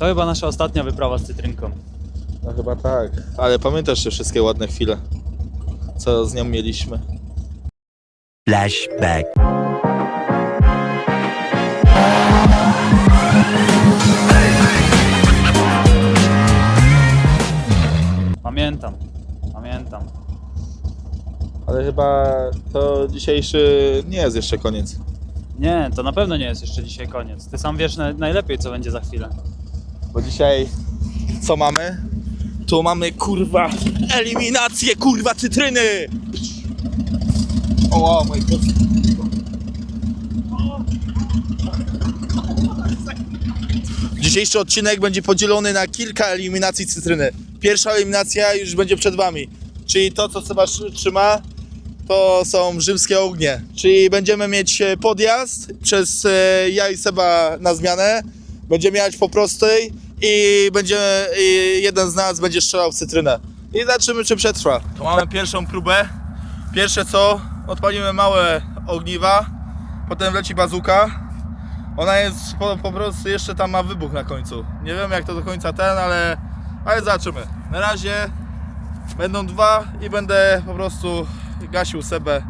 To chyba nasza ostatnia wyprawa z cytrynką. No chyba tak. Ale pamiętasz te wszystkie ładne chwile, co z nią mieliśmy? Flashback. Pamiętam, pamiętam. Ale chyba to dzisiejszy nie jest jeszcze koniec. Nie, to na pewno nie jest jeszcze dzisiaj koniec. Ty sam wiesz na, najlepiej, co będzie za chwilę. Bo dzisiaj co mamy? Tu mamy kurwa eliminację kurwa cytryny! O, moi drodzy. Dzisiejszy odcinek będzie podzielony na kilka eliminacji cytryny. Pierwsza eliminacja już będzie przed wami. Czyli to, co Seba szy- trzyma, to są rzymskie ognie. Czyli będziemy mieć e, podjazd przez e, ja i Seba na zmianę. Będziemy jechać po prostej i będziemy, i jeden z nas będzie strzelał w cytrynę. I zobaczymy, czy przetrwa. To mamy pierwszą próbę. Pierwsze co, odpalimy małe ogniwa, potem leci bazuka. Ona jest po, po prostu jeszcze tam ma wybuch na końcu. Nie wiem jak to do końca ten, ale, ale zobaczymy. Na razie będą dwa i będę po prostu gasił Sebę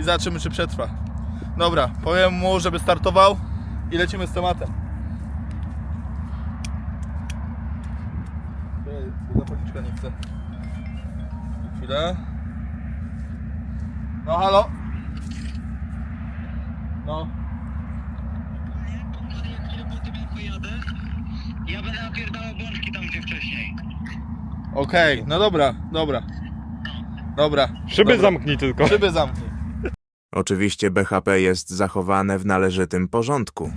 i zobaczymy czy przetrwa. Dobra, powiem mu, żeby startował i lecimy z tematem. Chce. Chwilę. No halo? No. ja będę napierdalał bączki tam gdzie wcześniej. Okej, no dobra, dobra. Dobra. Szyby dobra. zamknij tylko. Szyby zamknij. Oczywiście BHP jest zachowane w należytym porządku.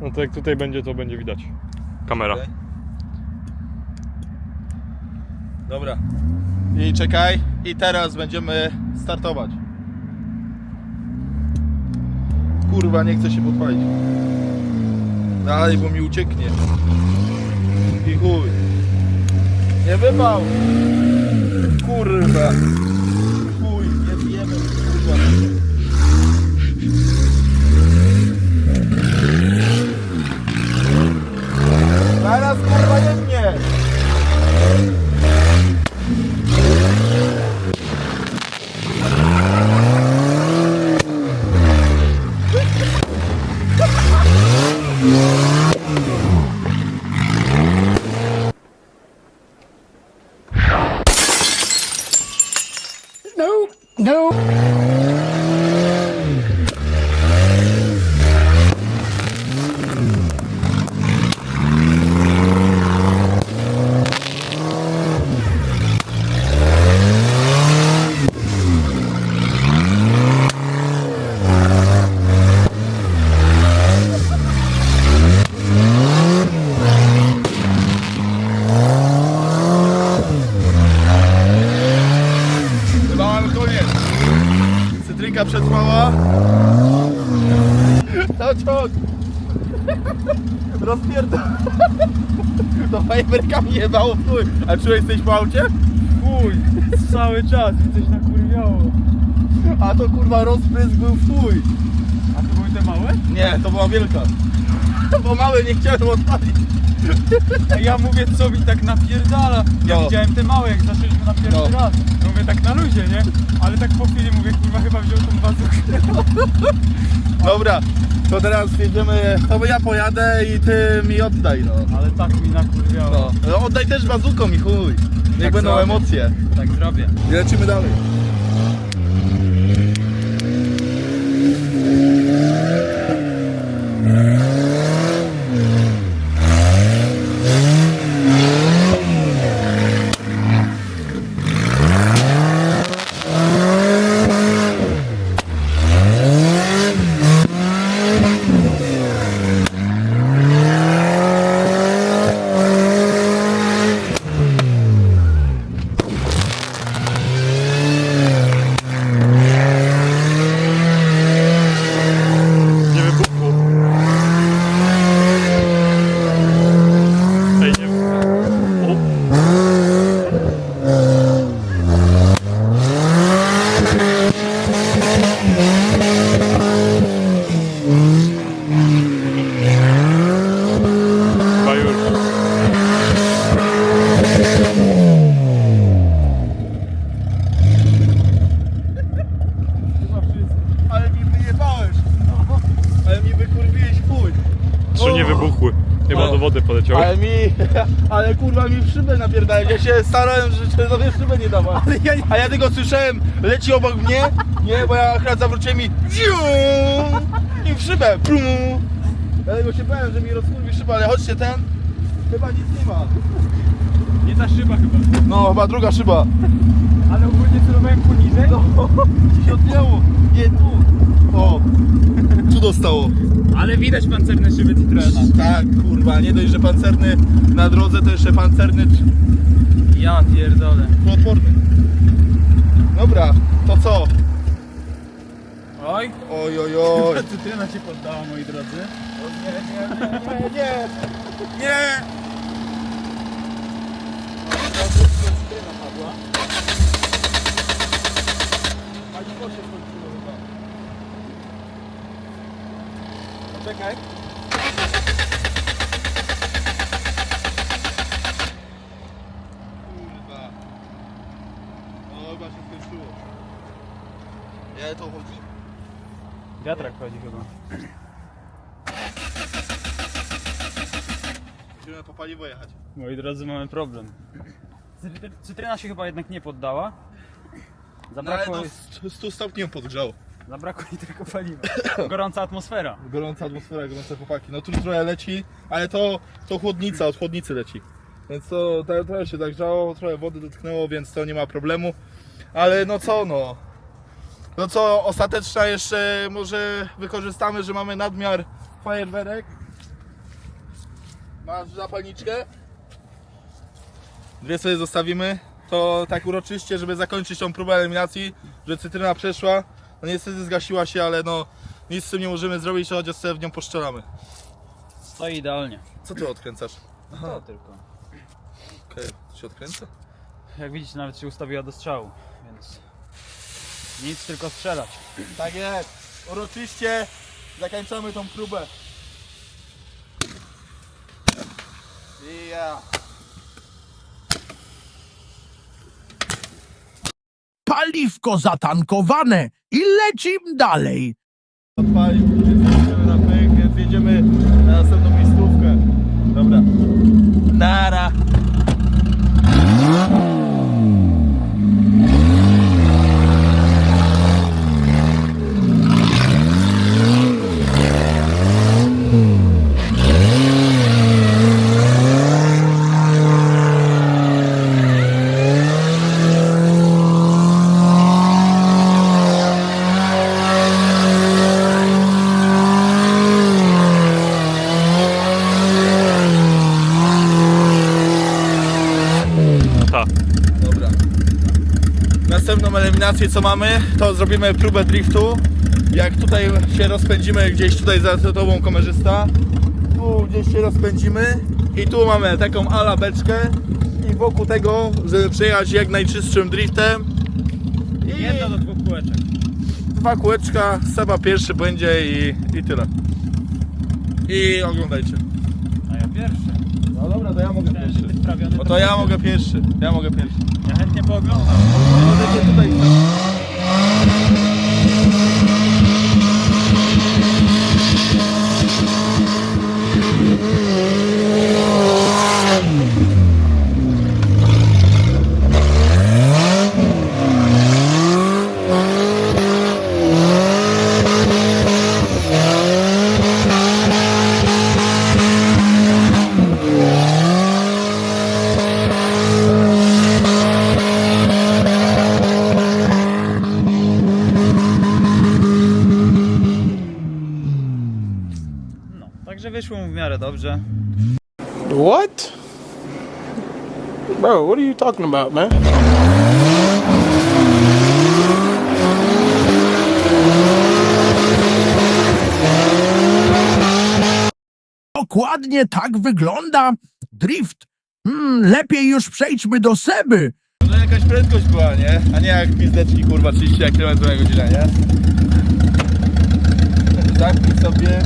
No to jak tutaj będzie, to będzie widać. Kamera. Okej. Dobra. I czekaj. I teraz będziemy startować. Kurwa, nie chcę się podpalić. Dalej, bo mi ucieknie. I chuj. Nie wypał. Kurwa. Chuj, nie pijemy. Kurwa. Zaraz kurwa jemnie. Chyba mamy koniec. Cytrynka przetrwała. To ciąg. Rozpierdol. To fajerwerkami jebało w chuj. A czułeś coś po aucie? Uj, cały czas i coś nakurwiało. A to kurwa rozprysk był w chuj. A to były te małe? Nie, to była wielka. Bo mały nie chciałem odpalić. A ja mówię, co mi tak napierdala. Ja No. widziałem te małe, jak zaczęliśmy na pierwszy No. raz. No mówię tak na luzie, nie? Ale tak po chwili mówię, kurwa, chyba wziął tą bazukę. Dobra, to teraz jedziemy. To bo ja pojadę i ty mi oddaj, no. Ale tak mi nakurwiało. No, no oddaj też bazuką i chuj. Niech Tak będą zrobię. emocje. Tak zrobię. I lecimy dalej. Jeszcze nie wybuchły. Chyba do wody poleciały. Ale mi, ale kurwa mi w szybę napierdałem. Ja się starałem, że sobie szybę nie dawać. A ja tylko słyszałem, leci obok mnie, nie, bo ja akurat zawróciłem i i w szybę. Plum. Dlatego się bałem, że mi rozkurwi szybę, ale chodźcie ten, chyba nic nie ma. Nie ta szyba chyba. No, chyba druga szyba. Ale ogólnie celowałem poniżej. No, ci się odbiło. Nie, tu. O, tu dostało. Ale widać pancerne szyby Citroena. Tak, kurwa, nie dość, że pancerny na drodze, to jeszcze pancerny Ja pierdolę. odporny. Dobra, to co? Oj, Oj, oj, oj. cytryna się poddała, moi drodzy. Nie, nie, nie, nie, nie. Nie. Cytryna padła. Paliwo się skończyło chyba. Poczekaj. Kurwa. No chyba się skończyło. Nie, to chodzi. Wiatrak chodzi chyba. Musimy po paliwo jechać. Moi drodzy, mamy problem. Cytry- Cytryna się chyba jednak nie poddała. No ale Zabrakło, to st- 100 stopni ją podgrzało. Zabrakło jej tylko paliwa. Gorąca atmosfera. Gorąca atmosfera, gorące chłopaki. No tu trochę leci, ale to, to chłodnica, od chłodnicy leci. Więc to trochę się zagrzało, trochę wody dotknęło, więc to nie ma problemu. Ale no co no. No co, ostateczna jeszcze może wykorzystamy, że mamy nadmiar fajerwerek. Masz zapalniczkę? Dwie sobie zostawimy. To tak uroczyście, żeby zakończyć tą próbę eliminacji, że cytryna przeszła. No niestety zgasiła się, ale no nic z tym nie możemy zrobić, chociaż sobie w nią poszczelamy. Stoi idealnie. Co ty odkręcasz? To tylko. Okej, to się odkręca? Jak widzicie, nawet się ustawiła do strzału, więc nic, tylko strzelać. Tak jest. Uroczyście zakończamy tą próbę. I ja. Paliwko zatankowane i lecim dalej. Odpalił, jedziemy na pyk, więc jedziemy na następną miejscówkę. Dobra. Nara. Tak. Dobra. Eliminację co mamy, to zrobimy próbę driftu. Jak tutaj się rozpędzimy, gdzieś tutaj za tobą kamerzysta, tu gdzieś się rozpędzimy i tu mamy taką ala beczkę i wokół tego, żeby przejechać jak najczystszym driftem. I Jedna do dwóch kółeczek. dwa kółeczka, Seba pierwszy będzie i, i tyle. I oglądajcie. A ja pierwszy. No dobra, to ja mogę wprawiony No to ja mogę pierwszy, ja mogę pierwszy. Chętnie pooglądam. Możecie tutaj No, także wyszło mu w miarę dobrze. What? Bro, what are you talking about, man? Dokładnie tak wygląda drift. Hmm, lepiej już przejdźmy do Seby. To jakaś prędkość była, nie? A nie jak pizdeczki, kurwa, 30 km na godzinę, nie? Zamknij sobie.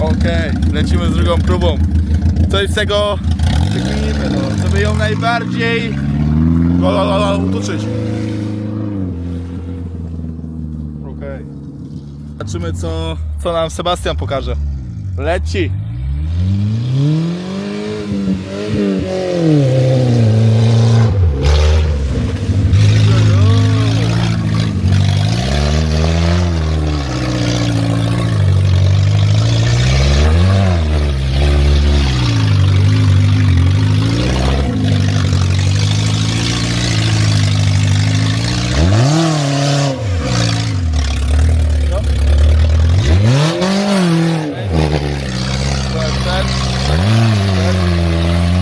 Okej, lecimy z drugą próbą. Coś z tego przekminimy, no, żeby ją najbardziej lo, lo, lo, lo, utuczyć. Okej. Zobaczymy, co, co nam Sebastian pokaże. Leci.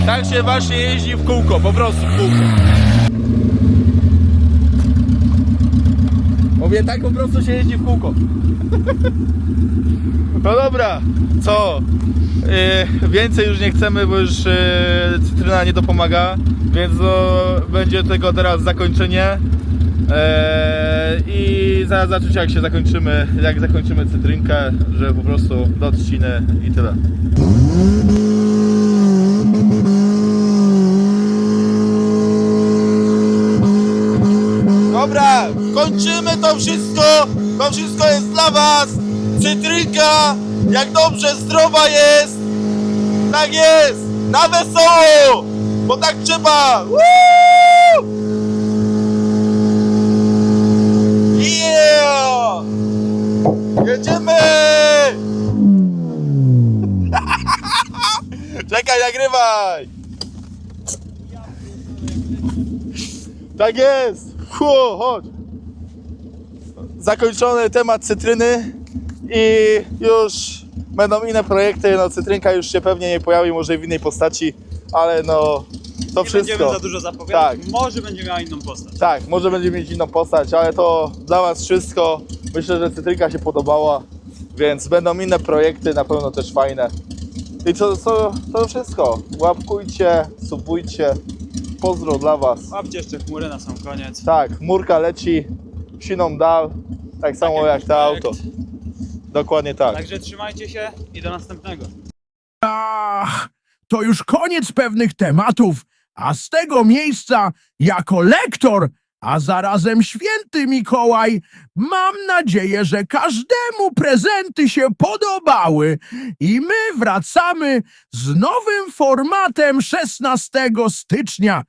Tak się właśnie jeździ w kółko, po prostu w kółko. Mówię, tak po prostu się jeździ w kółko. No dobra, co? Yy, więcej już nie chcemy, bo już yy, cytryna nie dopomaga, więc no, będzie tego teraz zakończenie. Eee, I zaraz zobaczycie jak się zakończymy, jak zakończymy cytrynkę, że po prostu do odciny i tyle. Dobra, kończymy to wszystko. To wszystko jest dla was. Cytrynka, jak dobrze zdrowa jest. Tak jest, na wesoło, bo tak trzeba. Yeah! Jedziemy! Czekaj, nagrywaj! Tak jest! Hu, chodź! Zakończony temat cytryny i już będą inne projekty. No, cytrynka już się pewnie nie pojawi, może w innej postaci, ale no to Nie wszystko. będziemy za dużo zapowiadać. Tak. Może będzie miała inną postać. Tak, może będzie mieć inną postać, ale to dla Was wszystko. Myślę, że Cytrynka się podobała, więc będą inne projekty, na pewno też fajne. I to, to, to wszystko. Łapkujcie, subujcie. Pozdro dla Was. Łapcie jeszcze chmury na sam koniec. Tak, murka leci, siną dal, tak samo jak to auto. Dokładnie tak. Także trzymajcie się i do następnego. Ach, to już koniec pewnych tematów, a z tego miejsca, jako lektor, a zarazem święty Mikołaj, mam nadzieję, że każdemu prezenty się podobały i my wracamy z nowym formatem 16 stycznia.